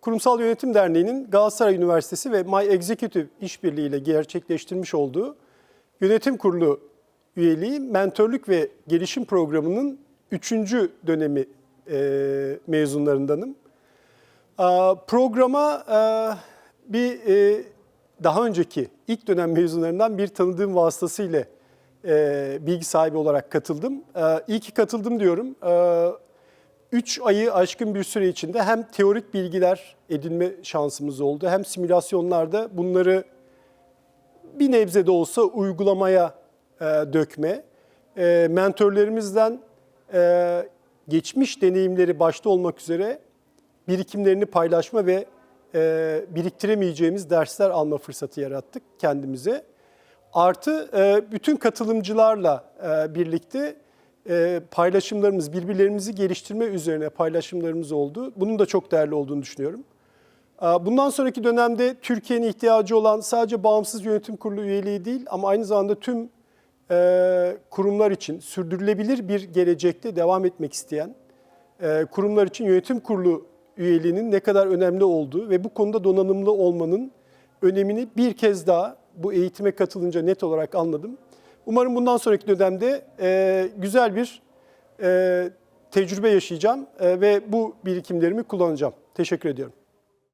Kurumsal Yönetim Derneği'nin Galatasaray Üniversitesi ve My Executive işbirliğiyle gerçekleştirmiş olduğu yönetim kurulu üyeliği mentorluk ve gelişim programının 3. dönemi e, mezunlarındanım. Aa, Programa e, bir e, daha önceki ilk dönem mezunlarından bir tanıdığım vasıtasıyla e, bilgi sahibi olarak katıldım. E, iyi ki katıldım diyorum. 3 ayı aşkın bir süre içinde hem teorik bilgiler edinme şansımız oldu hem simülasyonlarda bunları bir nebze de olsa uygulamaya e, dökme, e, mentorlarımızdan e, geçmiş deneyimleri başta olmak üzere birikimlerini paylaşma ve e, biriktiremeyeceğimiz dersler alma fırsatı yarattık kendimize. Artı e, bütün katılımcılarla e, birlikte e, paylaşımlarımız, birbirlerimizi geliştirme üzerine paylaşımlarımız oldu. Bunun da çok değerli olduğunu düşünüyorum. Aa, Bundan sonraki dönemde Türkiye'nin ihtiyacı olan sadece bağımsız yönetim kurulu üyeliği değil ama aynı zamanda tüm e, kurumlar için sürdürülebilir bir gelecekte devam etmek isteyen e, kurumlar için yönetim kurulu üyeliğinin ne kadar önemli olduğu ve bu konuda donanımlı olmanın önemini bir kez daha bu eğitime katılınca net olarak anladım. Umarım bundan sonraki dönemde e, güzel bir e, tecrübe yaşayacağım e, ve bu birikimlerimi kullanacağım. Teşekkür ediyorum.